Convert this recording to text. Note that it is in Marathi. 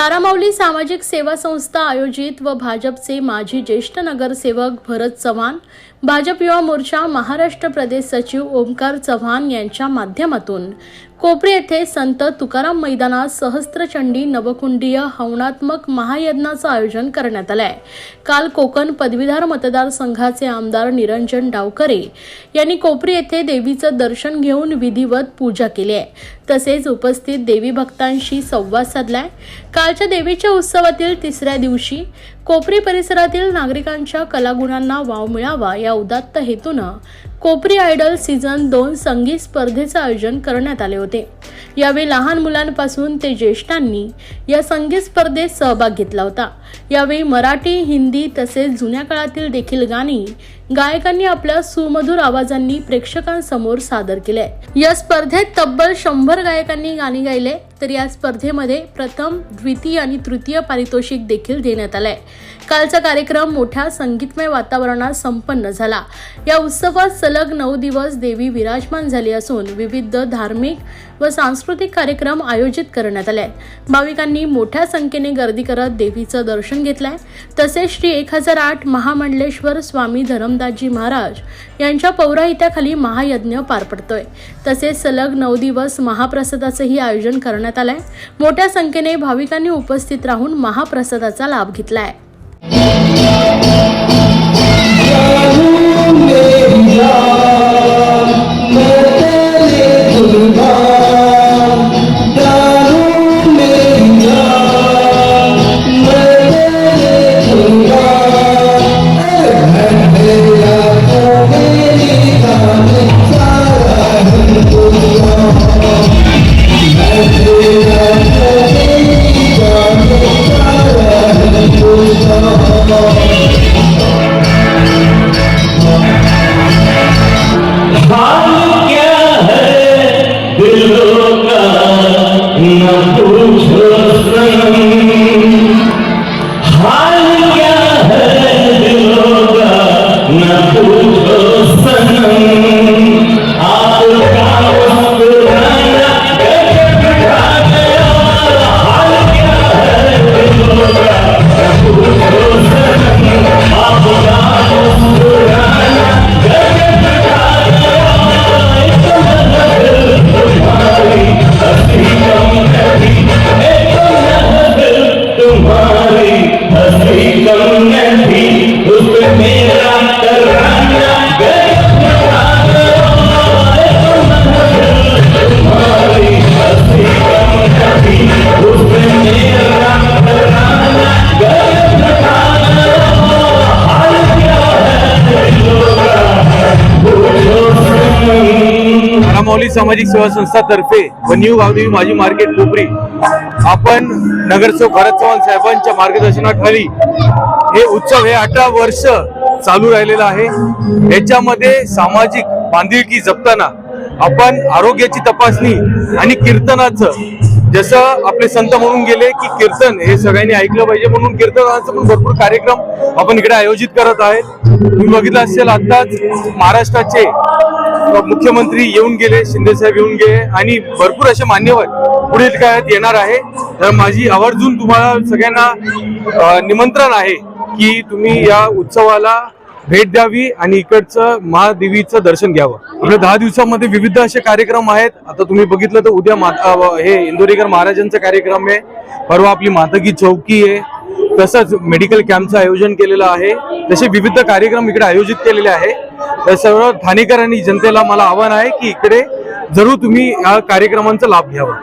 तारामाऊली सामाजिक सेवा संस्था आयोजित व भाजपचे माजी ज्येष्ठ नगरसेवक भरत चव्हाण भाजप युवा मोर्चा महाराष्ट्र प्रदेश सचिव ओमकार चव्हाण यांच्या माध्यमातून कोपरी येथे संत तुकाराम मैदानात सहस्त्रचंडी नवकुंडीय हवनात्मक महायज्ञाचं आयोजन करण्यात आलंय. काल कोकण पदवीधर मतदारसंघाचे आमदार निरंजन डावकरे यांनी कोपरी येथे देवीचं दर्शन घेऊन विधिवत पूजा केली आहे. तसेच उपस्थित देवी भक्तांशी संवाद साधलाय. कालच्या देवीच्या उत्सवातील तिसऱ्या दिवशी कोपरी परिसरातील नागरिकांच्या कलागुणांना वाव मिळावा या उदात्त हेतूनं कोपरी आयडल सीझन दोन संगीत स्पर्धेचं आयोजन करण्यात आले होते. यावेळी लहान मुलांपासून ते ज्येष्ठांनी या संगीत स्पर्धेत सहभाग घेतला होता. यावेळी मराठी हिंदी तसेच जुन्या काळातील देखील गाणी गायकांनी आपल्या सुमधुर आवाजांनी प्रेक्षकांसमोर सादर केले या स्पर्धेत तब्बल शंभर गायकांनी गाणी गायले तर या स्पर्धेमध्ये प्रथम द्वितीय आणि तृतीय पारितोषिक देखील देण्यात आलंय. कालचा कार्यक्रम मोठ्या संगीतमय वातावरणात संपन्न झाला. या उत्सवात सलग नऊ दिवस देवी विराजमान झाली असून विविध धार्मिक व सांस्कृतिक कार्यक्रम आयोजित करण्यात आले भाविकांनी मोठ्या संख्येने गर्दी करत देवीचं दर्शन घेतलंय. तसेच श्री एक हजार आठ महामंडलेश्वर स्वामी धरम धरमदासजी महाराज यांच्या पौराहित्याखाली महायज्ञ पार पडतोय. तसेच सलग नऊ दिवस महाप्रसादाचंही आयोजन करण्यात आलंय. मोठ्या संख्येने भाविकांनी उपस्थित राहून महाप्रसादाचा लाभ घेतलाय. सामाजिक सेवा संस्थातर्फे व न्यू गावदेवी माझी मार्केट कोपरी. आपण नगरसेवक भरत चव्हाण साहेबांच्या मार्गदर्शनाखाली हे उत्सव हे अठरा वर्ष चालू राहिलेलं आहे. याच्यामध्ये सामाजिक बांधिलकी जपताना आपण आरोग्याची तपासणी आणि कीर्तनाचं जसं आपले संत म्हणून गेले की कीर्तन हे सगळ्यांनी ऐकलं पाहिजे म्हणून कीर्तनाचं पण भरपूर कार्यक्रम आपण इकडे आयोजित करत आहे तुम्ही बघितलं असेल आत्ताच महाराष्ट्राचे मुख्यमंत्री येऊन गेले शिंदे साहेब येऊन गेले आणि भरपूर असे मान्यवर पुढील काळात येणार आहे. तर माझी आवर्जून तुम्हाला सगळ्यांना निमंत्रण आहे की तुम्ही या उत्सवाला भेट द्यावी आणि इकडचं महादेवीचं दर्शन घ्यावं. आपल्या दहा दिवसामध्ये विविध असे कार्यक्रम आहेत. आता तुम्ही बघितलं तर उद्या माता हे इंदोरीकर महाराजांचा कार्यक्रम आहे. परवा आपली मातकी चौकी आहे. तसंच मेडिकल कॅम्पचं आयोजन केलेलं आहे. तसे विविध कार्यक्रम इकडे आयोजित केलेले आहे. तर सर्व ठाणेकर आणि जनतेला मला आव्हान आहे की इकडे जरूर तुम्ही या कार्यक्रमांचा लाभ घ्यावा.